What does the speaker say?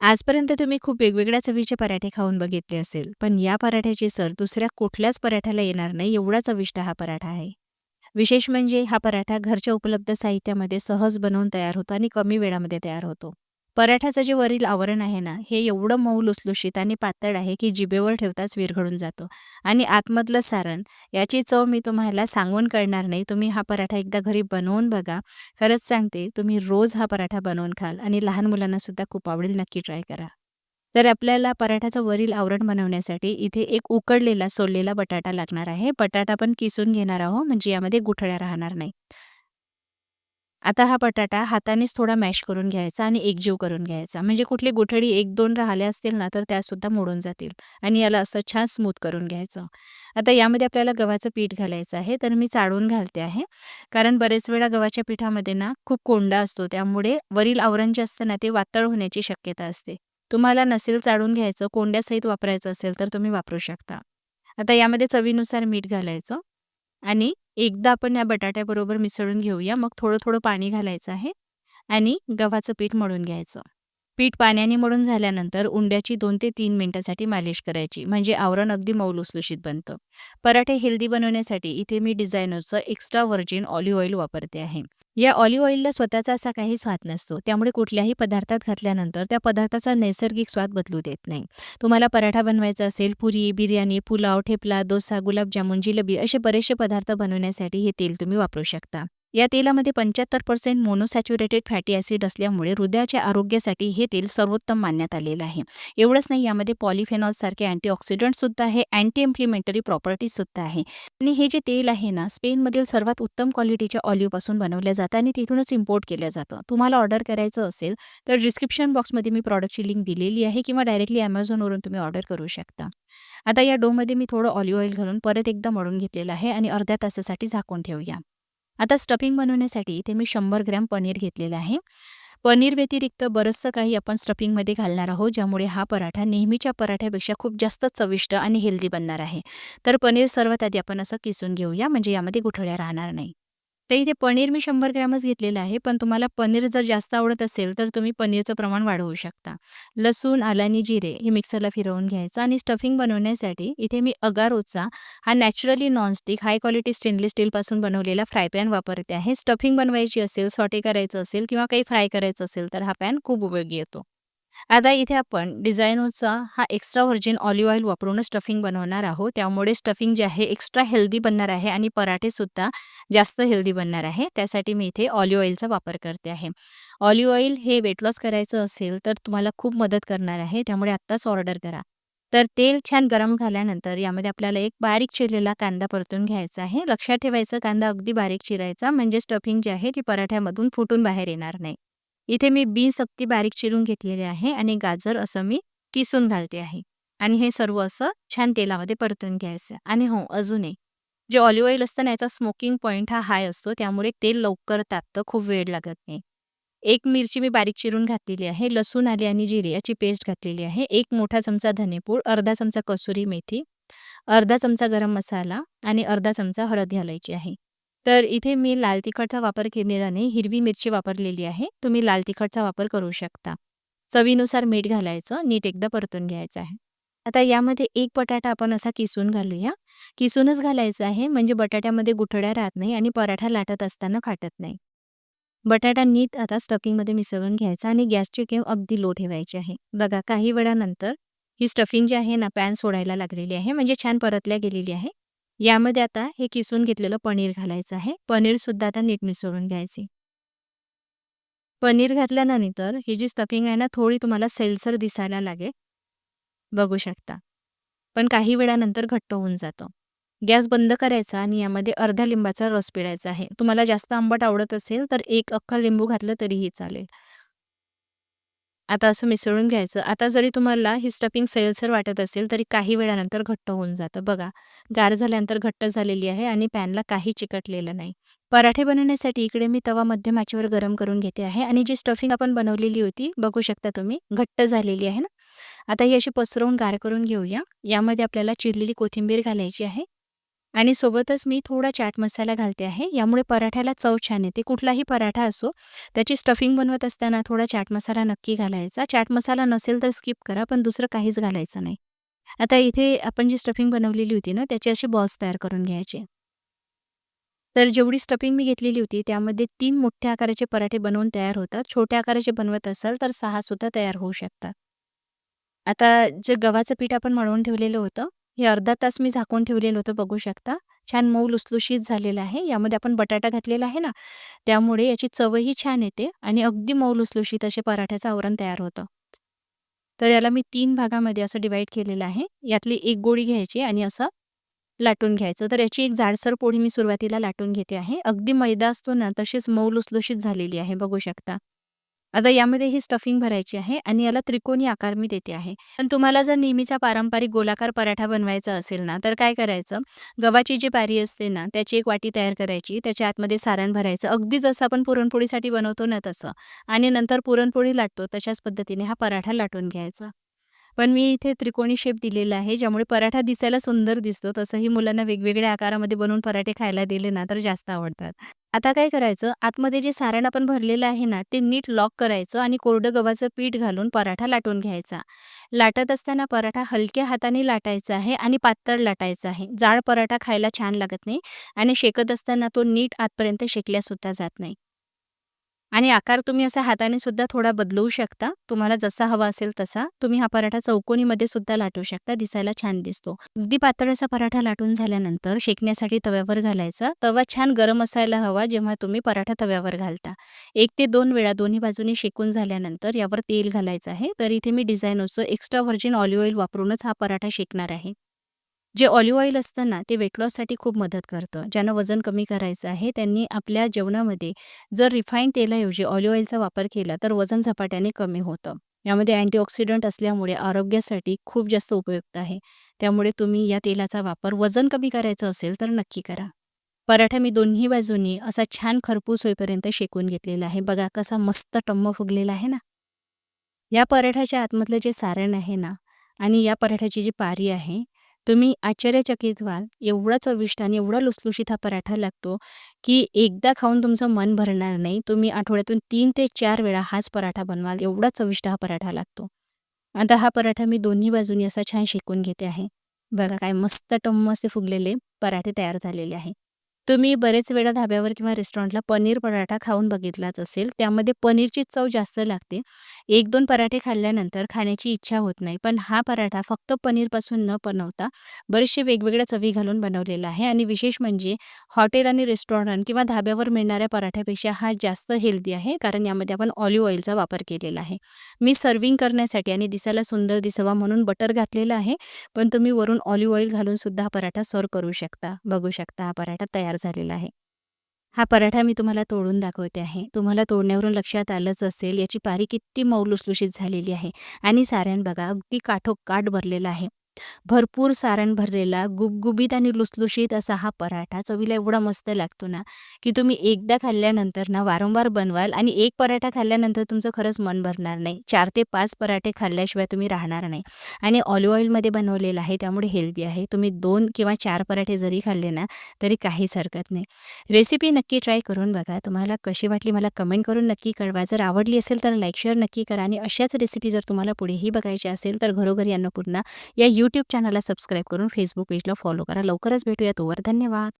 आजपर्यंत तुम्ही खूप वेगवेगळ्या चवीचे पराठे खाऊन बघितले असेल, पण या पराठ्याची सर दुसऱ्या कुठल्याच पराठ्याला येणार नाही एवढा चविष्ट हा पराठा आहे. विशेष म्हणजे हा पराठा घरच्या उपलब्ध साहित्यामध्ये सहज बनवून तयार होतो आणि कमी वेळामध्ये तयार होतो. पराठ्याचं जे वरील आवरण आहे ना, हे एवढं मऊ लुसलुशीत आणि पातळ आहे की जिभेवर ठेवताच विरघळून जातो आणि आतमधलं सारण याची चव मी तुम्हाला सांगून कळणार नाही. तुम्ही हा पराठा एकदा घरी बनवून बघा. खरंच सांगते तुम्ही रोज हा पराठा बनवून खाल आणि लहान मुलांना सुद्धा खूप आवडेल. नक्की ट्राय करा. तर आपल्याला पराठ्याचं वरील आवरण बनवण्यासाठी इथे एक उकडलेला सोललेला बटाटा लागणार आहे. बटाटा पण किसून घेणार आहोत म्हणजे यामध्ये गुठळ्या राहणार नाही. आता हा बटाटा हातानेच थोडा मॅश करून घ्यायचा आणि एकजीव करून घ्यायचा. म्हणजे कुठली गुठळी एक दोन राहिल्या असतील ना तर त्यासुद्धा मोडून जातील आणि याला असं छान स्मूथ करून घ्यायचं. आता यामध्ये आपल्याला गव्हाचं पीठ घालायचं आहे तर मी चाळून घालते आहे. कारण बरेच वेळा गव्हाच्या पिठामध्ये ना खूप कोंडा असतो त्यामुळे वरील आवरण जे असतं ना ते वातळ होण्याची शक्यता असते. तुम्हाला नसेल चाळून घ्यायचं कोंड्यासहित वापरायचं असेल तर तुम्ही वापरू शकता. आता यामध्ये चवीनुसार मीठ घालायचं आणि एकदा आपण या बटाट्याबरोबर मिसळून घेऊया. मग थोडं थोडं पाणी घालायचं आहे आणि गव्हाचं पीठ मळून घ्यायचं. पीठ पाण्याने मळून झाल्यानंतर उंड्याची दोन ते तीन मिनटासाठी मालिश करायची. म्हणजे आवरण अगदी मौलुसलुशीत बनतं. पराठे हेल्दी बनवण्यासाठी इथे मी डिझायनरचं एक्स्ट्रा व्हर्जिन ऑलिव्ह ऑइल वापरते आहे. या ऑलिव्ह ऑइलला स्वतःचा असा काही स्वाद नसतो. त्यामुळे कुठल्याही पदार्थात घातल्यानंतर त्या पदार्थाचा नैसर्गिक स्वाद बदलू देत नाही. तुम्हाला पराठा बनवायचा असेल पुरी बिर्याणी पुलाव ठेपला डोसा गुलाबजामुन जिलेबी असे बरेचसे पदार्थ बनवण्यासाठी हे तेल तुम्ही वापरू शकता. या तेलामध्ये पंच्याहत्तर पर्सेंट मोनोसॅच्युरेटेड फॅटी ॲसिड असल्यामुळे हृदयाच्या आरोग्यासाठी हे तेल सर्वोत्तम मानण्यात आलेलं आहे. एवढंच नाही यामध्ये पॉलिफेनॉलसारखे अँटीऑक्सिडंटसुद्धा आहे अँटी इम्प्लिमेंटरी प्रॉपर्टीजसुद्धा आहे. आणि हे जे तेल आहे ना स्पेनमधील सर्वात उत्तम क्वालिटीच्या ऑलिव्हपासून बनवलं जातं आणि तिथूनच इम्पोर्ट केलं जातं. तुम्हाला ऑर्डर करायचं असेल तर डिस्क्रिप्शन बॉक्समध्ये मी प्रॉडक्टची लिंक दिलेली आहे किंवा डायरेक्टली ॲमेझॉनवरून तुम्ही ऑर्डर करू शकता. आता या डोमध्ये मी थोडं ऑलिव्ह ऑइल घालून परत एकदा मळून घेतलेलं आहे आणि अर्ध्या तासासाठी झाकून ठेवूया. आता स्टफिंग बनवण्यासाठी इथे मी शंभर ग्रॅम पनीर घेतलेलं आहे. पनीर व्यतिरिक्त बरंचसं काही आपण स्टफिंगमध्ये घालणार आहोत ज्यामुळे हा पराठा नेहमीच्या पराठ्यापेक्षा खूप जास्त चविष्ट आणि हेल्दी बनणार आहे. तर पनीर सर्वात आधी आपण असं किसून घेऊया म्हणजे यामध्ये गुठळ्या राहणार नाही. तर इथे पनीर मी शंभर ग्रॅमच घेतलेलं आहे पण तुम्हाला पनीर जर जास्त आवडत असेल तर तुम्ही पनीरचं प्रमाण वाढवू शकता. लसूण आलानी जिरे हे मिक्सरला फिरवून घ्यायचं आणि स्टफिंग बनवण्यासाठी इथे मी अगारोचा हा naturally nonstick high quality stainless स्टीलपासून बनवलेला फ्राय पॅन वापरते आहे. स्टफिंग बनवायची असेल सॉटे करायचं असेल किंवा काही फ्राय करायचं असेल तर हा पॅन खूप उपयोगी येतो. आता इथे आपण डिझायनोचा हा एक्स्ट्रा व्हर्जिन ऑलिव्ह ऑइल वापरून स्टफिंग बनवणार आहोत. त्यामुळे स्टफिंग जे आहे एक्स्ट्रा हेल्दी बनणार आहे आणि पराठेसुद्धा जास्त हेल्दी बनणार आहे. त्यासाठी मी इथे ऑलिव्ह ऑइलचा वापर करते आहे. ऑलिव्ह ऑइल हे वेट लॉस करायचं असेल तर तुम्हाला खूप मदत करणार आहे. त्यामुळे आत्ताच ऑर्डर करा. तर तेल छान गरम झाल्यानंतर यामध्ये आपल्याला एक बारीक चिरलेला कांदा परतून घ्यायचा आहे. लक्षात ठेवायचं कांदा अगदी बारीक चिरायचा. म्हणजे स्टफिंग जे आहे ती पराठ्यामधून फुटून बाहेर येणार नाही. इथे मी बीन्स अगदी बारीक चिरून घेतलेले आहे आणि गाजर असं मी किसून घालते आहे. आणि हे सर्व असं छान तेलामध्ये परतून घ्यायचं आणि हो अजून एक जे ऑलिव्ह ऑइल असतं ना याचा स्मोकिंग पॉईंट हा हाय असतो त्यामुळे तेल लवकर तापतं खूप वेळ लागत नाही. एक मिरची मी बारीक चिरून घातलेली आहे लसूण आली आणि जिरे याची पेस्ट घातलेली आहे. एक मोठा चमचा धनेपूड अर्धा चमचा कसुरी मेथी अर्धा चमचा गरम मसाला आणि अर्धा चमचा हळद घालायची आहे. तर इथे मी लाल तिखटचा वापर केलेला नाही हिरवी मिरची वापरलेली आहे. तुम्ही लाल तिखटचा वापर करू शकता. चवीनुसार मीठ घालायचं नीट एकदा परतून घ्यायचं आहे. आता यामध्ये एक बटाटा आपण असा किसून घालूया. किसूनच घालायचं आहे म्हणजे बटाट्यामध्ये गुठळ्या राहत नाही आणि पराठा लाटत असताना खाटत नाही. बटाटा नीट आता स्टफिंगमध्ये मिसळून घ्यायचा आणि गॅसची केव अगदी लो ठेवायची आहे. बघा काही वेळानंतर ही स्टफिंग जी आहे ना पॅन सोडायला लागलेली आहे म्हणजे छान परतल्या गेलेली आहे. यामध्ये आता हे किसून घेतलेलं पनीर घालायचं आहे. पनीर सुद्धा आता नीट मिसळून घ्यायचे. पनीर घातल्यानंतर ही जी स्टफिंग आहे ना थोडी तुम्हाला सेलसर दिसायला लागेल. बघू शकता. पण काही वेळानंतर घट्ट होऊन जातं. गॅस बंद करायचा आणि यामध्ये अर्ध्या लिंबाचा रस पिळायचा आहे. तुम्हाला जास्त आंबट आवडत असेल तर एक अख्खा लिंबू घातलं तरीही चालेल. आता असं मिसळून घ्यायचं. आता जरी तुम्हाला ही स्टफिंग सैलसर वाटत असेल तरी काही वेळानंतर घट्ट होऊन जातं. बघा गार झाल्यानंतर घट्ट झालेली आहे आणि पॅनला काही चिकटलेलं नाही. पराठे बनवण्यासाठी इकडे मी तवा मध्यम आचेवर गरम करून घेते आहे आणि जी स्टफिंग आपण बनवलेली होती बघू शकता तुम्ही घट्ट झालेली आहे ना? आता ही अशी पसरवून गार करून घेऊया. यामध्ये आपल्याला चिरलेली कोथिंबीर घालायची आहे. आणि सोबतच मी थोडा चाट मसाला घालते आहे. यामुळे पराठ्याला चव छान येते. कुठलाही पराठा असो त्याची स्टफिंग बनवत असताना थोडा चाट मसाला नक्की घालायचा. चाट मसाला नसेल तर स्किप करा पण दुसरं काहीच घालायचं नाही. आता इथे आपण जी स्टफिंग बनवलेली होती ना त्याचे असे बॉल्स तयार करून घ्यायचे. तर जेवढी स्टफिंग मी घेतलेली होती त्यामध्ये तीन मोठ्या आकाराचे पराठे बनवून तयार होतात. छोट्या आकाराचे बनवत असाल तर सहा सुद्धा तयार होऊ शकतात. आता जे गव्हाचं पीठ आपण मळवून ठेवलेलं होतं हे अर्धा तास मी झाकून ठेवलेलं होतं बघू शकता. छान मऊ लुसलुशीत झालेलं आहे. यामध्ये आपण बटाटा घातलेला आहे ना त्यामुळे याची चवही छान येते आणि अगदी मऊ लुसलुशीत असे पराठ्याचं आवरण तयार होतं. तर याला मी तीन भागामध्ये असं डिवाईड केलेलं आहे. यातली एक गोळी घ्यायची आणि असं लाटून घ्यायचं. तर याची एक जाडसर पोळी मी सुरुवातीला लाटून घेते आहे. अगदी मैदा असतो ना तशीच मऊ लुसलुशीत झालेली आहे बघू शकता. आता यामध्ये ही स्टफिंग भरायची आहे आणि याला त्रिकोणी आकार मी देते आहे. पण तुम्हाला जर नेहमीचा पारंपरिक गोलाकार पराठा बनवायचा असेल ना तर काय करायचं? गव्हाची जी पारी असते ना त्याची एक वाटी तयार करायची. त्याच्या आतमध्ये सारण भरायचं. अगदी जसं आपण पुरणपोळीसाठी बनवतो ना तसं. आणि नंतर पुरणपोळी लाटतो तशाच पद्धतीने हा पराठा लाटून घ्यायचा. पण मी इथे त्रिकोणी शेप दिलेला आहे ज्यामुळे पराठा दिसायला सुंदर दिसतो. तसंही मुलांना वेगवेगळ्या आकारामध्ये बनवून पराठे खायला दिले ना तर जास्त आवडतात. आता काय करायचं आतमध्ये जे सारण आपण भरलेलं आहे ना ते नीट लॉक करायचं आणि कोरडं गव्हाचं पीठ घालून पराठा लाटून घ्यायचा. लाटत असताना पराठा हलक्या हाताने लाटायचा आहे आणि पातळ लाटायचा आहे. जाड पराठा खायला छान लागत नाही आणि शेकत असताना तो नीट आतपर्यंत शेकल्यासुद्धा जात नाही. आणि आकार तुम्ही असा हाताने सुद्धा थोडा बदलवू शकता. तुम्हाला जसा हवा असेल तसा. तुम्ही हा पराठा चौकोनीमध्ये सुद्धा लाटू शकता. दिसायला छान दिसतो. अगदी पातळ असा पराठा लाटून झाल्यानंतर शेकण्यासाठी तव्यावर घालायचा. तवा छान गरम असायला हवा जेव्हा तुम्ही पराठा तव्यावर घालता. एक ते दोन वेळा दोन्ही बाजूने शेकून झाल्यानंतर यावर तेल घालायचं आहे. तर इथे मी design extra virgin olive oil वापरूनच हा पराठा शेकणार आहे. जे ऑलिव्ह ऑइल असतं ना ते वेट लॉससाठी खूप मदत करतं. ज्यांना वजन कमी करायचं आहे त्यांनी आपल्या जेवणामध्ये जर रिफाईंड तेलाऐवजी ऑलिव्ह ऑइलचा वापर केला तर वजन झपाट्याने कमी होतं. यामध्ये अँटीऑक्सिडंट असल्यामुळे आरोग्यासाठी खूप जास्त उपयुक्त आहे. त्यामुळे तुम्ही या तेलाचा वापर वजन कमी करायचं असेल तर नक्की करा. पराठा मी दोन्ही बाजूनी असा छान खरपूस होईपर्यंत शेकून घेतलेला आहे. बघा कसा मस्त टम्म फुगलेला आहे ना. या पराठ्याच्या आतमधलं जे सारण आहे ना आणि या पराठ्याची जी पारी आहे तुम्ही आश्चर्यचकित व्हाल. एवढा चविष्ट आणि एवढा लुसलुशीत हा पराठा लागतो की एकदा खाऊन तुमचं मन भरणार नाही. तुम्ही आठवड्यातून तीन ते चार वेळा हाच पराठा बनवाल. एवढा चविष्ट हा पराठा लागतो. आता हा पराठा मी दोन्ही बाजूनी असा छान शेकून घेते आहे. बघा काय मस्त टम्म असे फुगलेले पराठे तयार झालेले आहे. तुम्ही बरेच वेळा धाब्यावर किंवा रेस्टॉरंटला पनीर पराठा खाऊन बघितलाच असेल. त्यामध्ये पनीरची चव जास्त लागते. एक दोन पराठे खाल्ल्यानंतर खाण्याची इच्छा होत नाही. पण हा पराठा फक्त पनीरपासून न बनवता बरेचसे वेगवेगळ्या चवी घालून बनवलेला आहे. आणि विशेष म्हणजे हॉटेल आणि रेस्टॉरंट किंवा धाब्यावर मिळणाऱ्या पराठ्यापेक्षा हा जास्त हेल्दी आहे. कारण यामध्ये आपण ऑलिव्ह ऑइलचा वापर केलेला आहे. मी सर्विंग करण्यासाठी आणि दिसायला सुंदर दिसावा म्हणून बटर घातलेलं आहे. पण तुम्ही वरून ऑलिव्ह ऑइल घालून सुद्धा हा पराठा सर्व करू शकता बघू शकता. हा पराठा तयार झालेला आहे. हा पराठा मी तुम्हाला तोडून दाखवते आहे. तुम्हाला तोडण्यावरून लक्षात आलंच असेल याची पारी किती मौलुसलुशीत झालेली आहे. आणि साऱ्यान बघा अगदी काठोकाठ भरलेला आहे. भरपूर सारण भरलेला गुबगुबीत आणि लुसलुशीत असा हा पराठा चवीला एवढा मस्त लागतो ना की तुम्ही एकदा खाल्ल्यानंतर ना वारंवार बनवाल आणि एक पराठा खाल्ल्यानंतर तुमचं खरंच मन भरणार नाही. चार ते पाच पराठे खाल्ल्याशिवाय तुम्ही राहणार नाही. आणि ऑलिव्ह ऑइलमध्ये बनवलेलं आहे त्यामुळे हेल्दी आहे. तुम्ही दोन किंवा चार पराठे जरी खाल्ले ना तरी काहीच हरकत नाही. रेसिपी नक्की ट्राय करून बघा. तुम्हाला कशी वाटली मला कमेंट करून नक्की कळवा. जर आवडली असेल तर लाईक शेअर नक्की करा आणि अशाच रेसिपी जर तुम्हाला पुढेही बघायची असेल तर घरोघरी अन्नपूर्णा या यू यूट्यूब चॅनलला सबस्क्राईब करून फेसबुक पेजला फॉलो करा. लवकरच भेटूया तोवर धन्यवाद.